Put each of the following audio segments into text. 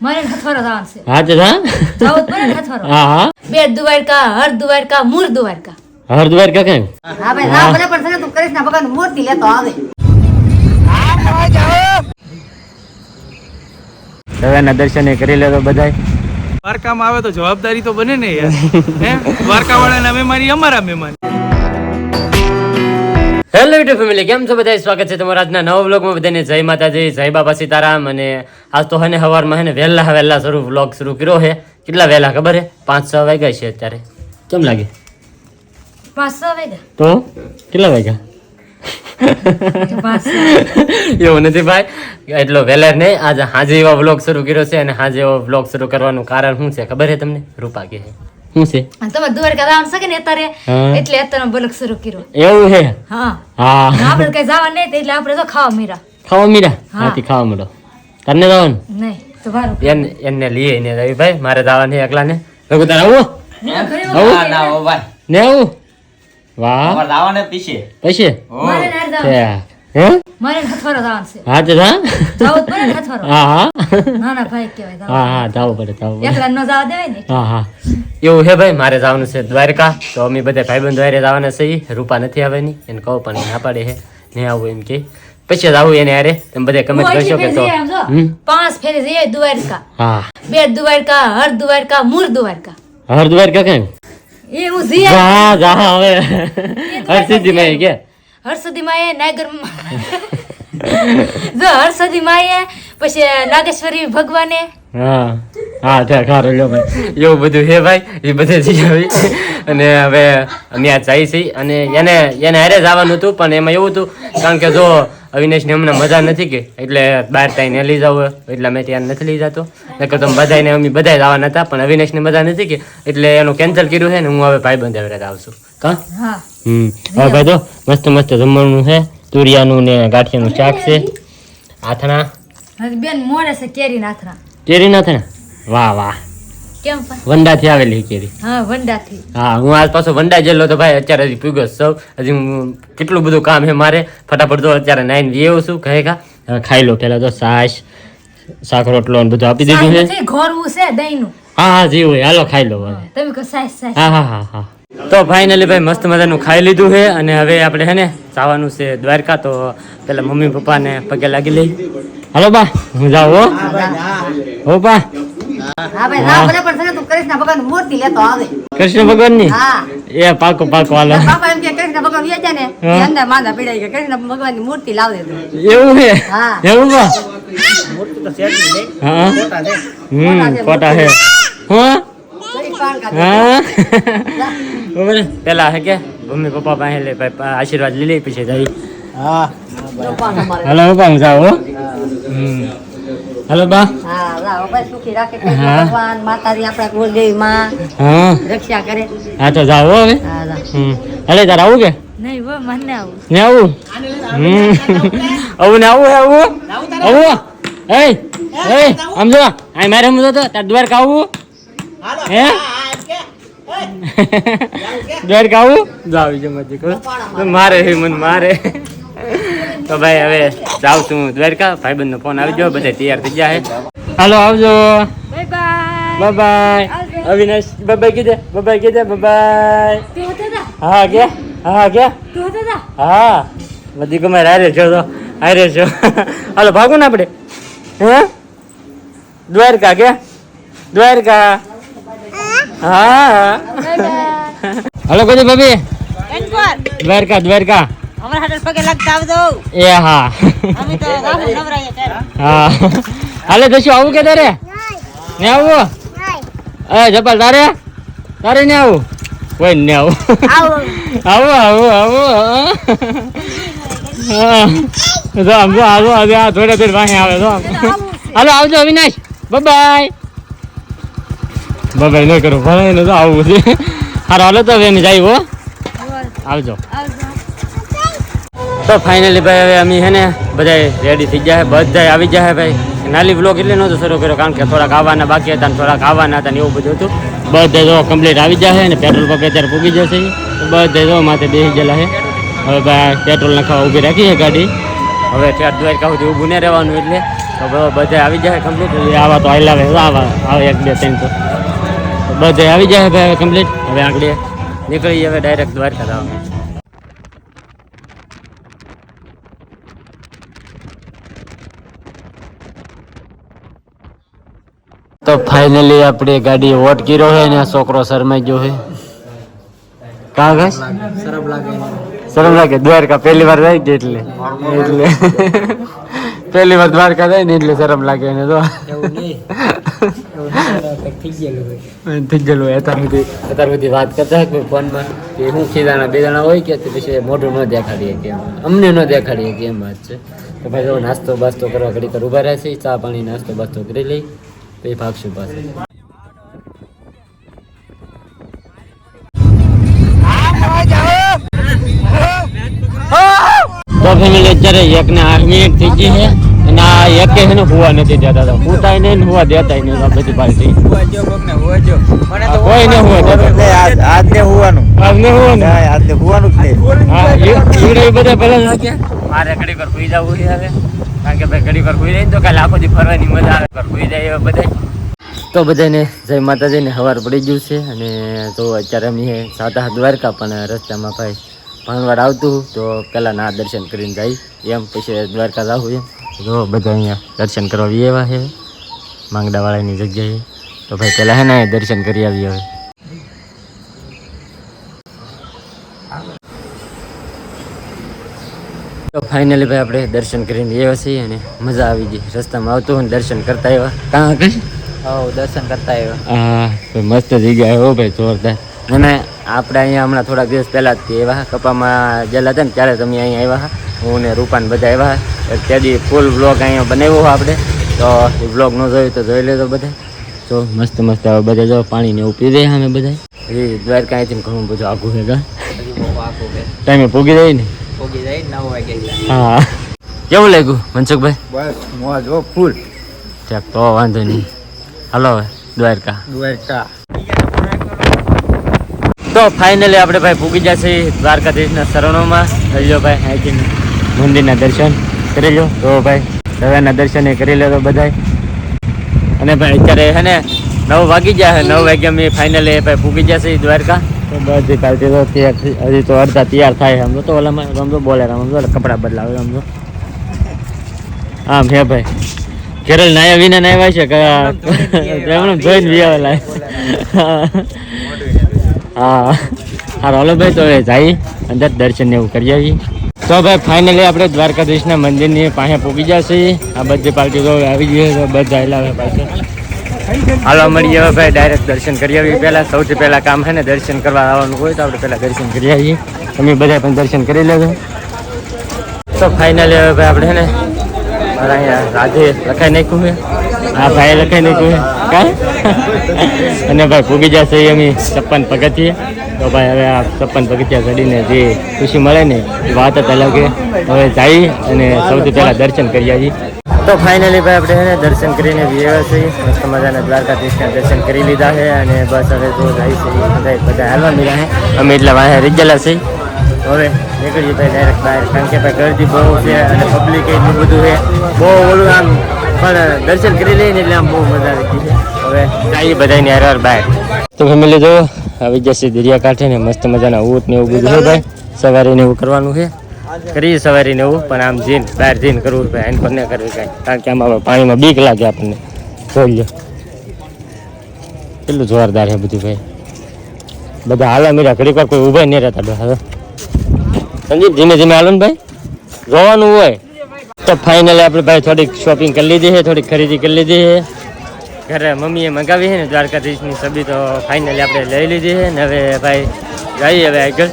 મારે હથવારો જવાનું છે. હા તો હા પડે હથવારો. હા હા. બે દ્વારકા હર દ્વારકા મૂળ દ્વારકા. હરદ્વાર કા કેમ? હા ભાઈ ના ભલે પણ છે તું કૃષ્ણ ભગવાન મૂર્તિ લેતો આવે. દર્શન કરી લેતો બધાય. દ્વારકામાં આવે તો જવાબદારી તો બને ને યાર. હે? દ્વારકા વાળાના મહેમાન અમારા મહેમાન હેલો યુટ્યુબ ફેમિલી કેમ છો બધા સ્વાગત છે તમારા આજના નવા વ્લોગમાં બધાને. જય માતાજી જય બાબા સીતારામ. અને આજ તો હને સવારમાં હે વહેલા વહેલા શરૂ વ્લોગ શરૂ કર્યો છે. કેટલા વહેલા ખબર છે? પાંચ છ વાગ્યા છે અત્યારે. કેમ લાગે? પાંચસો વાગ્યા. તો કેટલા વાગ્યા? એવું નથી ભાઈ. એટલો વહેલા નહીં. આજે હાજે એવો વ્લોગ શરૂ કર્યો છે અને હાજે એવો વ્લોગ શરૂ કરવાનું કારણ શું છે? ખબર છે તમને? રૂપા કે શું છે? તમે દ્વારકા જવાનું છે કે ને અત્યારે? એટલે અત્યારે બ્લોગ શરૂ કર્યો. એવું છે? હા. હા. આપણે કઈ જવા નહીં એટલે આપણે તો ખાવા મીરા. ખાવા મીરા? હાથી ખાવા મળો. તને જવાનું? નહીં તો વારું એને એને લઈએ ને રવિભાઈ મારે જવાનું છે એકલા ને તારે આવું. આવું ના ઓ ભાઈ. ને આવું. વાહ. અમારે લાવવાને પીછે મારે ના જવાનું. હે? મારે હથવારો જવાનું છે. હા તો હા જાવું પડે હથવારો હા હા. ના ના ભાઈ કહેવાય હા હા જવું પડે જવું એકલા ન જવા દેવાય ને? હા હા. એવું છે ભાઈ મારે જવાનું છે દ્વારકા. તો અમે બધા ભાઈબંધ દ્વારે જવાના છે રૂપા નથી આવવાની એને કહું પણ ના પાડે હે. નહીં આવું એમ કે. પછી જ આવું એને અરે તમે બધા કમેન્ટ કરશો કે તો. જો. પાંચ ફેરી જઈએ દ્વારકા. હા. બે દ્વારકા હર દ્વારકા મૂળ દ્વારકા. હર દ્વારકા કેમ? એ હું જઈ હા જા હવે. હરસિદ્ધિ માં કે. હરસદી માએ નાગર જો માએ, પછી નાગેશ્વરી ભગવાને. હા. હા, ત્યાં ભાઈ. એવું બધું હે ભાઈ? એ બધે જઈ આવી અને હવે અમે આ જાય છે. અને એને એને હારે જવાનું હતું, પણ એમાં એવું હતું, કારણ કે જો અવિનાશને હમણાં મજા નથી કે, એટલે બહાર ત્યાં ને લઈ જાવ એટલે મેં ત્યાં નથી લઈ જતો. નકર તો બધાને અમે બધા જવાના હતા, પણ અવિનાશને મજા નથી કે, એટલે એનું કેન્સલ કર્યું છે ને હું હવે ભાઈ બંધ હવે આવશું કા? હા. હમ. હવે ભાઈ તો મસ્ત મસ્ત જમવાનું છે. તુરિયાનું ને ગાંઠિયાનું શાક છે. આથણા. બેન મોડે છે કેરી નાથણા કેરી નાથણા વાહ વાહ. કેમ આવેલી કેરી. હા હા હું આજ પાછો વંડા જેલો તો ભાઈ અત્યારે હજી પૂગ્યો સૌ હજી હું કેટલું બધું કામ છે મારે. ફટાફટ તો અત્યારે નાઈન જેવું છું. કહે કા? ખાઈ લો પેલા તો સાસ શાક રોટલો ને બધું આપી દીધું છે. ઘોરવું છે દહીંનું. હા હા જી હાલો ખાઈ લો તમે કહો હા હા હા હા. તો ફાઇનલી ભાઈ મસ્ત મજાનું ખાઈ લીધું છે અને હવે આપણે હે ને જવાનું છે દ્વારકા. તો પેલા મમ્મી પપ્પાને પગે લાગી લઈ. હાલો બા હું જાઉં હો. હો બા. હા ભાઈ ના ભલે પણ છે તું કૃષ્ણ ભગવાન મૂર્તિ લેતો આવે. કૃષ્ણ ભગવાનની? એ પાકો પાકો હાલો. બાપા એમ કે કૃષ્ણ ભગવાન વેચે ને હા. અંદર માંદા પીડાય કે કૃષ્ણ ભગવાનની મૂર્તિ લાવે એવું છે? એવું બા? હા. ખોટા છે. હમ ખોટા છે. હા. હા પેલા હે કે મમ્મી પપ્પા પાસે લે ભાઈ આશીર્વાદ લઈ લે પછી જઈ હા. હાલો પપ્પા હું જાઉં હો બા હા લાવો ભાઈ સુખી રાખે કૃષ્ણ હા. ભગવાન માતાજી આપણા કુળદેવી માં હા રક્ષા કરે હા તો જાઓ હો હવે હાલે તારે આવું કે નહીં વો મને આવું ને આવું આવું ને આવું આવું આવું એ એ આમ જો આ મારે હું તો તાર દ્વારકા આવું હે દ્વારકા આવું જાવ છે મજી મારે હે મન મારે. તો ભાઈ હવે જાઉં છું દ્વારકા. ભાઈબંધ નો ફોન આવી ગયો બધા તૈયાર થઈ ગયા છે હાલો આવજો. Bye bye bye bye Avinash bye કીધે bye bye કીધે બાય હા કે હા તા હા. બધી કમાર હારે છો તો. હારે છો હાલો ભાગો ને આપણે. હે? દ્વારકા કે દ્વારકા. હા. હલો કદી ભાભી. દ્વારકા દ્વારકા. અમારા હાડર પગે લાગતા આવજો એ હા. અમે તો રાહુ નવરાઈએ ત્યારે હા. હાલે દસ્યુ આવું કે તારે? ને આવું? એ, જપાલ, તારે? તારે ને આવું? કોઈ ને આવું. આવું આવું આવું જો આવો આજે આ થોડે થોડી વાહે આવે આમ. હાલો, આવજો, અવિનાશ. બાય બાય ન કરો ભલે ને તો આવું છે હારો, હાલો તો અમે જાય હો. આવજો. તો ફાઇનલી ભાઈ, હવે અમે છે ને બધા રેડી થઈ ગયા બધા આવી ગયા ભાઈ. નાલી બ્લોક એટલે નહોતો શરૂ કર્યો, કારણ કે થોડાક આવવાના બાકી હતા થોડાક આવવાના હતા ને એવું બધું હતું. બધા જો કમ્પ્લીટ આવી જશે ને પેટ્રોલ પંપ અત્યારે પૂગી જશે બધા જો માથે બેસી ગયેલા છે હવે ભાઈ પેટ્રોલ નખાવા ઊભી રાખી છે ગાડી. હવે ત્યાં દ્વારકા સુધી ઊભું નહીં રહેવાનું એટલે. તો બધા આવી જાય કમ્પ્લીટ આવા તો આયલા આવે આવા, આવે એક, બે, ત્રણ તો. બધે આવી જાય ભાઈ કમ્પ્લીટ હવે આગળ નીકળી હવે ડાયરેક્ટ દ્વારકા જવાનું. તો ફાઇનલી આપણે ગાડી વોટ કર્યો છે ને છોકરો શરમાઈ ગયો છે. કા ગાય શરમ લાગે. દ્વારકા પહેલી વાર જાય એટલે. એટલે. પહેલી વાર દ્વારકા જાય ને એટલે શરમ લાગે એને તો. થઈ ગયેલું હોય. અત્યાર સુધી અત્યાર સુધી વાત કરતા હોય ફોનમાં કે હું ખીદાણા બેદાણા હોય કે પછી મોઢું ન દેખાડીએ કે. અમને ન દેખાડીએ કે એમ વાત છે. તો ભાઈ નાસ્તો બાસ્તો કરવા ઘડી કર ઊભા રહ્યા છે ચા પાણી નાસ્તો બાસ્તો કરી લઈ પછી ભાગશું પાસે તો ફેમિલી અત્યારે એક ને આઠ મિનિટ થઈ ગઈ છે. અને આ એકે છે ને હુવા નથી દેતા હતા હુતાય નહીં ને હુવા નહીં આ બધી પાર્ટી કોઈ ને હુવા દેતા આજને હોવાનું. આજને હુવા ને આજને હોવાનું જ નહીં. એ- બધા પહેલા મારે ઘડી પર સુઈ જવું છે હવે. કારણ કે ભાઈ ઘડી પર સુઈ રહીને તો કાલે આખો દી ફરવાની મજા આવે. પર સુઈ જાય બધા તો બધાને જય માતાજીને સવાર પડી ગયું છે. અને તો અત્યારે અમે સાતા દ્વારકા પણ રસ્તામાં ભાઈ ભાણવાડ આવતું તો પહેલાં ના દર્શન કરીને જાય. એમ પછી દ્વારકા જાવું એમ. જો બધા અહીંયા દર્શન કરવા આવી એવા છે. માંગડાવાળાની જગ્યાએ. તો ભાઈ પહેલાં હે ને દર્શન કરી આવી હવે. તો ફાઇનલી ભાઈ આપણે દર્શન કરીને આવ્યા છીએ અને મજા આવી ગઈ. રસ્તામાં આવતું હોય ને દર્શન કરતા આવ્યા. કાં કઈ હવ દર્શન કરતા આવ્યો. હા તો મસ્ત જગ્યા હો ભાઈ જોરદાર. અને આપણે અહીંયા હમણાં થોડાક દિવસ પહેલાં જ આવ્યા કપામાં ગયેલા હતા ને ત્યારે તમે અહીંયા આવ્યા હું ને રૂપાન બધા આવ્યા ત્યાંથી ફૂલ બ્લોગ અહીંયા બનાવ્યો આપણે. તો એ બ્લોગ ન જોયું તો જોઈ લેજો બધા તો મસ્ત મસ્ત હવે બધા જો પાણી ને એવું પી રહ્યા અમે બધા એ દ્વારકા અહીંથી ઘણું બધું આઘું છે ટાઈમે પૂગી જાય ને? પોગી જાય નવ વાગે હા. કેવું લાગ્યું મનસુખભાઈ? બસ મોજ હો ફૂલ. ચાક તો વાંધો નહીં. હલો દ્વારકા. દ્વારકા. તો ફાઇનલી આપણે ભાઈ પૂગી જશે દ્વારકાધીશના શરણોમાં. થઈ હજો ભાઈ અહીંથી મંદિરના દર્શન કરી લો. તો ભાઈ સવારના દર્શન કરી લેતો બધા અને ભાઈ અત્યારે હે ને નવ વાગી ગયા છે નવ વાગ્યા મેં ફાઇનલી ભાઈ પૂગી જશે દ્વારકા. તો બધી કાલથી તો તૈયાર હજી તો અડધા તૈયાર થાય સમજો તો. ઓલામાં સમજો બોલે તો કપડાં બદલાવે સમજો હા આમ હે ભાઈ. કેરલ નાયા વિના નાયા છે કે જોઈને વિયાવેલા હા. હા રોલો ભાઈ તો હવે જાય. અંદર દર્શન એવું કરી આવીએ તો ભાઈ ફાઇનલી આપણે દ્વારકાધીશના મંદિરની પાસે પહોંચી જશે. આ બધી પાર્ટી તો આવી ગઈ તો બધા આવેલા પાસે. હાલો, મળીએ હવે ભાઈ ડાયરેક્ટ દર્શન કરી આવીએ પહેલાં સૌથી પહેલાં કામ છે ને, દર્શન કરવા આવવાનું હોય તો આપણે પહેલાં દર્શન કરી આવીએ. તમે બધા પણ દર્શન કરી લેજો. તો ફાઇનલી હવે ભાઈ આપણે ને અહીંયા રાધે લખાઈ નાખ્યું છે. આ ભાઈ લખાઈ નાખ્યું છે. કાંઈ? અને ભાઈ પૂગી જશે એમ છપ્પન પગથિયે. તો ભાઈ હવે આ છપ્પન પગથિયા ચડીને જે ખુશી મળે ને એ વાત જ અલગ હવે જઈ અને સૌથી પહેલાં દર્શન કરી આવીએ. તો ફાઇનલી ભાઈ આપણે એને દર્શન કરીને વ્યવહાર છીએ. મસ્ત મજાના દ્વારકાધીશના દર્શન કરી લીધા છે અને બસ હવે તો જાય છે બધા બધા હાલવા મળ્યા છે. અમે એટલા વાહે રીજેલા છીએ. હવે નીકળીએ ભાઈ ડાયરેક્ટ બહાર. કારણ કે ભાઈ ગરદી બહુ છે અને પબ્લિક એટલું બધું છે. બહુ ઓલું આમ પણ દર્શન કરી લઈને એટલે આમ બહુ મજા આવી. ગઈ હવે બધાની હાર હાર તો ફેમિલી જો, આવી જશે દરિયાકાંઠે ને મસ્ત મજાના ઊંટ ને એવું બધું ભાઈ? સવારે ને એવું કરવાનું છે? કરીએ સવારે ને એવું, પણ આમ જીન, બહાર જીન કરવું ભાઈ એન પર ન કરવું કાંઈ. કારણ કે આમાં પાણીમાં બીક લાગે આપણને. જોઈ લો કેટલું જોરદાર છે બધું ભાઈ. બધા હાલા મીરા, ઘડીક વાર કોઈ ઊભા નહીં રહેતા હવે. સંજીવ ધીમે ધીમે હાલો ભાઈ, જોવાનું હોય. તો ફાઇનલી આપણે ભાઈ થોડીક શોપિંગ કરી લીધી છે થોડીક ખરીદી કરી લીધી છે. ઘરે મમ્મીએ મંગાવી છે ને દ્વારકાધીશની સબી તો ફાઇનલી આપણે લઈ લીધી છે ને હવે ભાઈ જઈએ હવે આગળ.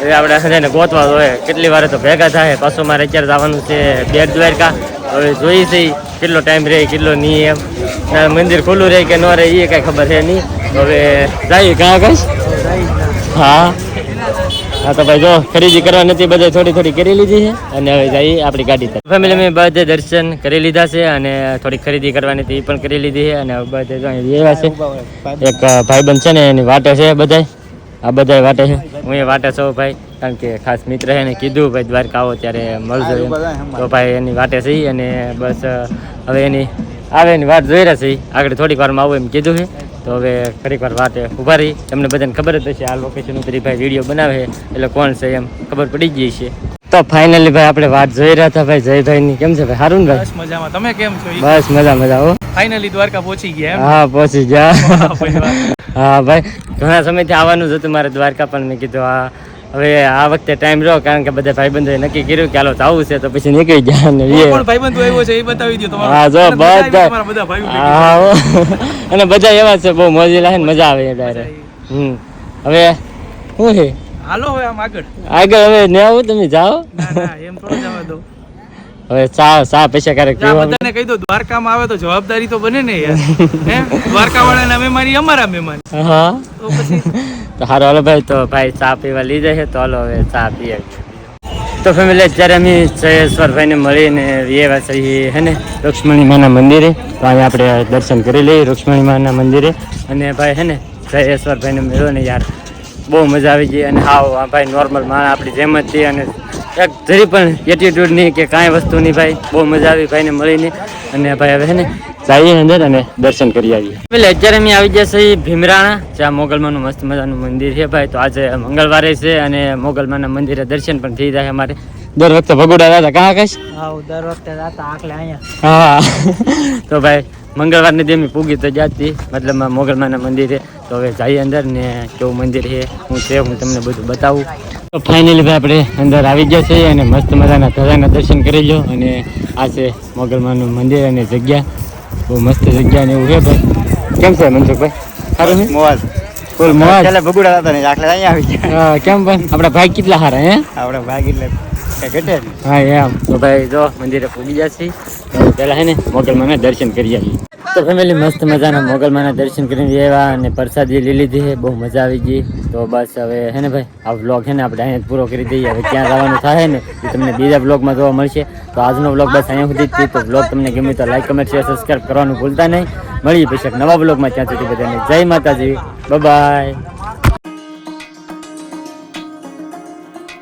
હવે આપણે બધાને ગોતવા હોય કેટલી વાર તો ભેગા થાય પાછું મારે અત્યારે જવાનું છે બેટ દ્વારકા. હવે જોઈ છે કેટલો ટાઈમ રહે કેટલો નહીં એમ. મંદિર ખુલ્લું રહે કે ન રહે એ કાંઈ ખબર છે નહીં. હવે જઈએ કાં કશ હા. હા, તો ભાઈ જો ખરીદી કરવા નથી બધે થોડી થોડી કરી લીધી છે. અને હવે જઈએ આપણી ગાડી તરફ ફેમિલી મેં બધે દર્શન કરી લીધા છે અને થોડી ખરીદી કરવાની હતી, એ પણ કરી લીધી છે. અને બધે એવા છે. એક ભાઈબંધ છે ને, એની વાટે છે બધાય. આ બધાય વાટે છે. હું એ વાટે છું ભાઈ, કારણ કે ખાસ મિત્ર એને કીધું ભાઈ દ્વારકા આવો ત્યારે મળજો તો ભાઈ એની વાટે છે અને બસ હવે એની, આવે એની વાત જોઈ રહ્યા છે આગળ થોડીક વારમાં આવું એમ કીધું છે. તો હવે ઘડીક વાર ઊભા રહી. તમને બધાને ખબર જ હશે આ લોકેશન ઉપર ભાઈ વીડિયો બનાવે છે. એટલે કોણ છે એમ ખબર પડી ગઈ છે. તો ફાઇનલી ભાઈ આપણે વાત જોઈ રહ્યા હતા ભાઈ જયભાઈ ની કેમ છે ભાઈ? ને બસ મજામાં. તમે કેમ છો? બસ મજા મજા. હો. ફાઇનલી દ્વારકા પહોંચી ગયા હા પહોંચી ગયા. ભાઈ. હા ભાઈ. ઘણા સમયથી આવવાનું જ હતું મારે દ્વારકા પણ મેં કીધું આ હવે આ વખતે ટાઈમ રહ્યો કારણ કે બધા ભાઈબંધોએ નક્કી કર્યું કે હાલો તો આવું છે તો પછી નીકળી ગયા અને એ ભાઈબંધો આવ્યો છે એ બતાવી દો તમારો. હા જો બધા ભાઈઓ. અને બધા એવા છે બહુ મોજી લાગે ને મજા આવે ડાયરેક્ટ હમ. હવે શું છે? હાલો હવે આમ આગળ. આગળ હવે ને આવું તમે જાઓ. ના ના એમ થોડો જવા દો. હવે ચા ચા પૈસા ક્યારેક બધાને કહી દો દ્વારકામાં આવે તો જવાબદારી તો બને ને યાર. હે? દ્વારકા વાળાના મહેમાન અમારા મહેમાન. હા. તો પછી? તો હારો હાલો ભાઈ તો ભાઈ ચા પીવા લીધે છે તો હાલો હવે ચા પીએ. તો ફેમિલી અત્યારે અમે જયેશ્વરભાઈને મળીને એવા છીએ હે ને? રૂક્ષ્મણી માના મંદિરે. તો અહીંયા આપણે દર્શન કરી લઈએ રૂક્ષ્મણી માના મંદિરે. અને ભાઈ હે ને? જયેશ્વરભાઈને મળ્યો ને યાર. બહુ મજા આવી ગઈ. અને હાવ ભાઈ નોર્મલ માણસ આપણી જેમ જ છે અને એક જરી પણ એટીટ્યુડની કે કાંઈ વસ્તુ નહીં ભાઈ બહુ મજા આવી ભાઈને મળીને. અને ભાઈ હવે ને જઈએ અંદર અને દર્શન કરી આવીએ. એટલે અત્યારે અમે આવી ગયા છીએ ભીમરાણા જ્યાં મોગલમાનું મસ્ત મજાનું મંદિર છે ભાઈ. તો આજે મંગળવારે છે અને મોગલમાના મંદિરે દર્શન પણ થઈ જાય અમારે. દર વખતે ભગોડા દાદા કાં આકાશ? હા દર વખતે દાદા આખલે અહીંયા. હા. તો ભાઈ મંગળવારની દી અમે પૂગી તો જાતી મતલબ મોગલમાના મંદિરે. તો હવે જઈએ અંદર ને કેવું મંદિર છે હું છે હું તમને બધું બતાવું. તો ફાઇનલી ભાઈ આપણે અંદર આવી ગયા છીએ અને મસ્ત મજાના ધજાના દર્શન કરી લો અને આ છે મોગલમાનું મંદિર અને જગ્યા. બહુ મસ્ત જગ્યા ને એવું છે ભાઈ. કેમ છે મનસુખભાઈ? સારું છે? મોવાજ ફૂલ મોવાજ ભગુડા હતા ને આખલે અહીંયા આવી ગયા. કેમ ભાઈ? આપણા ભાઈ કેટલા સારા હે? આપણા ભાઈ એટલે હા એમ તો ભાઈ જો, મંદિરે તો પહેલા હે ને, મોગલમાના દર્શન કરી આવીએ. તો ફેમિલી મસ્ત મજાના મોગલમાના દર્શન કરીને આવ્યા અને પ્રસાદી લઈ લીધી છે બહુ મજા આવી ગઈ. તો બસ હવે હે ને ભાઈ, આ વ્લોગ છે ને આપણે અહીંયા પૂરો કરી દઈએ. હવે ક્યાં જવાનું થાય ને, એ તમને બીજા વ્લોગમાં જોવા મળશે. તો આજનો વ્લોગ બસ અહીંયા સુધી જ તો વ્લોગ તમને ગમે તો લાઈક કમેન્ટ શેર સબસ્ક્રાઈબ કરવાનું ભૂલતા નહીં. મળીએ પછી નવા વ્લોગમાં ત્યાં સુધી બધાને જય માતાજી. બાય